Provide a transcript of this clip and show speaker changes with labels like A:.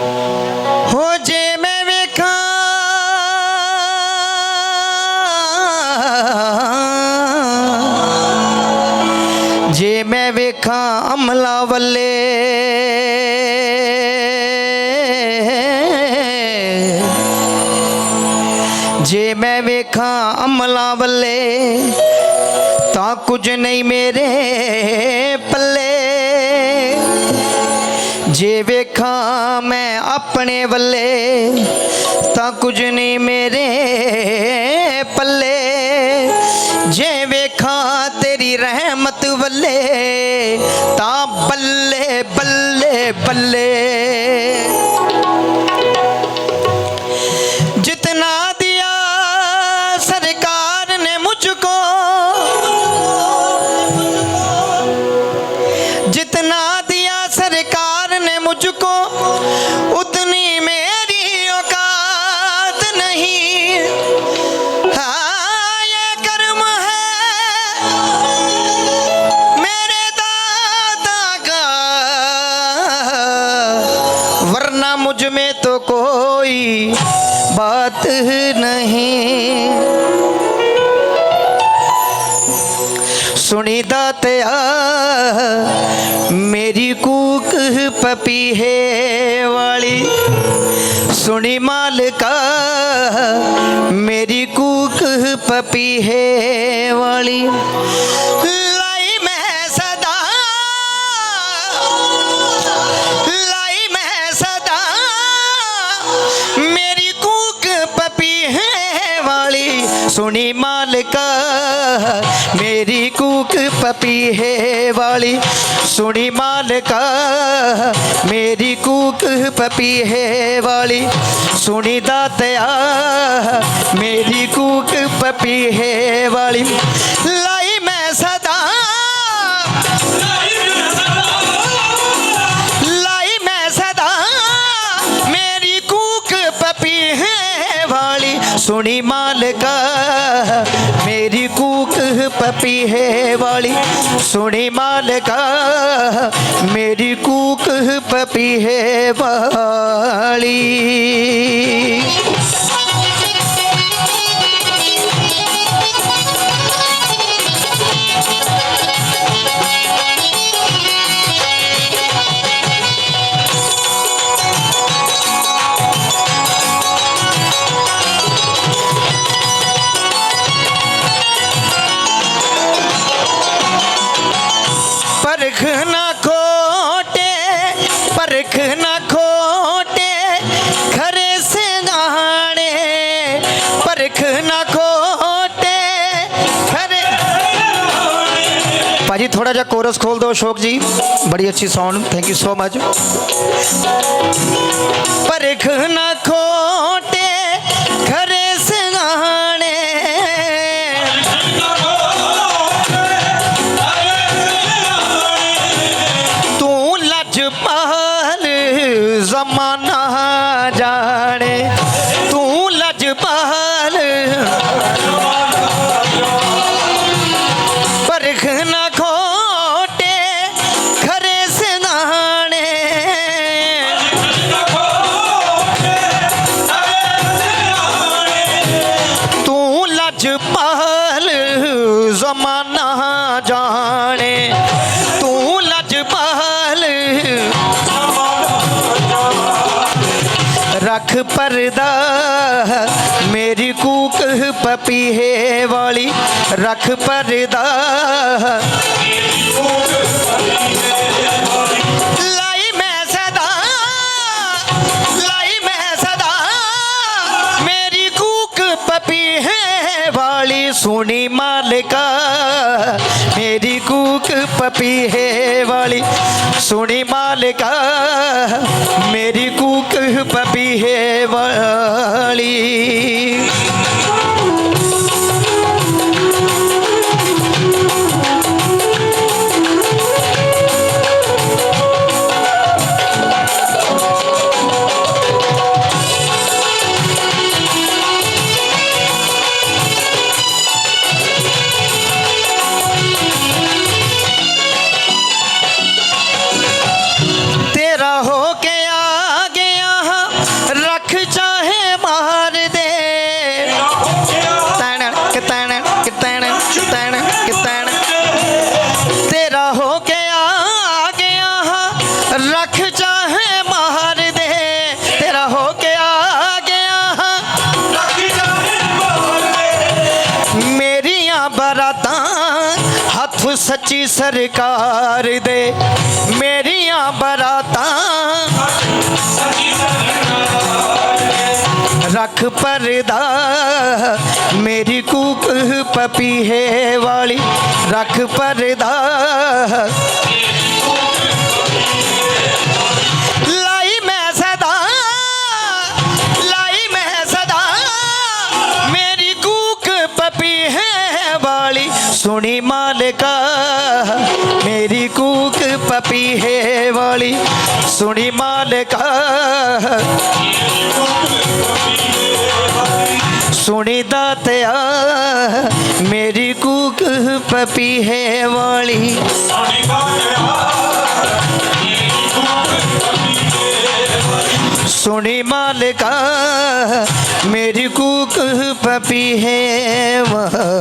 A: ਹੋ ਜੇ ਮੈਂ ਵੇਖਾਂ ਜੇ ਮੈਂ ਵੇਖਾਂ ਅਮਲਾ ਵੱਲੇ ਜੇ ਮੈਂ ਵੇਖਾਂ ਅਮਲਾ ਵੱਲੇ ਤਾਂ ਕੁਝ ਨਹੀਂ ਮੇਰੇ ਪੱਲੇ। ਜੇ ਵੇਖਾਂ ਮੈਂ ਆਪਣੇ ਵੱਲੇ, ਤਾਂ ਕੁਝ ਨਹੀਂ ਮੇਰੇ ਪੱਲੇ। ਜੇ ਵੇਖਾਂ ਤੇਰੀ ਰਹਿਮਤ ਵੱਲੇ, ਤਾਂ ਬੱਲੇ ਬੱਲੇ ਬੱਲੇ। ना मुझमें तो कोई बात नहीं। सुनी दाते मेरी कूक पपी है वाली। सुनी मालिका, मेरी कूक पपी है वाली। ਵਾਲੀ ਸੁਣੀ ਮਾਲਕਾ, ਮੇਰੀ ਕੂਕ ਪਪੀਹੇ ਵਾਲੀ। ਸੁਣੀ ਮਾਲਕਾ, ਮੇਰੀ ਕੂਕ ਪਪੀਹੇ ਵਾਲੀ। ਸੁਣੀ ਦਾਤਿਆ, ਮੇਰੀ ਕੂਕ ਪਪੀਹੇ ਵਾਲੀ ਸੁਣੀ ਮਾਲਕਾ ਮੇਰੀ ਕੂਕ ਪਪੀਹੇ ਵਾਲੀ। ਸੁਣੀ ਮਾਲਕਾ ਮੇਰੀ ਕੂਕ ਪਪੀਹੇ ਵਾਲੀ। ਪਰਖ ਨਾ ਖੋਟੇ। ਖਰੇ। ਭਾਜੀ ਥੋੜਾ ਜਿਹਾ ਕੋਰਸ ਖੋਲ ਦਿਓ ਅਸ਼ੋਕ ਜੀ। ਬੜੀ ਅੱਛੀ sound thank you so much ਪਰਖ ਨਾ ਅੱਜ ਲਜਪਾਲ ਜ਼ਮਾਨਾ ਜਾਣੇ। ਤੂੰ ਲੱਜ ਲਜਪਾਲ ਰੱਖ ਪਰਦਾ, ਮੇਰੀ ਕੂਕ ਪਪੀਹੇ ਵਾਲੀ ਰੱਖ ਪਰਦਾ। ਲਾਈ ਵਾਲੀ ਸੁਣੀ ਮਾਲਕਾ ਮੇਰੀ ਕੂਕ ਪਪੀਹੇ ਵਾਲੀ। ਸੁਣੀ ਮਾਲਕਾ ਮੇਰੀ ਕੂਕ ਪਪੀਹੇ ਸੱਚੀ ਸਰਕਾਰ ਦੇ ਮੇਰੀਆਂ ਬਰਾਤਾਂ। ਰੱਖ ਪਰਦਾ ਮੇਰੀ ਕੂਕ ਪਪੀਹੇ ਵਾਲੀ। ਰੱਖ ਪਰਦਾ ਵਾਲੀ ਸੁਣੀ ਮਾਲਕਾ ਮੇਰੀ ਕੂਕ ਪਪੀਹੇ ਵਾਲੀ। ਸੁਣੀ ਮਾਲਕਾ ਸੁਣੀ ਦਾਤਿਆ ਮੇਰੀ ਕੂਕ ਪਪੀਹੇ सुनी मालिका मेरी कूक पपी है वाली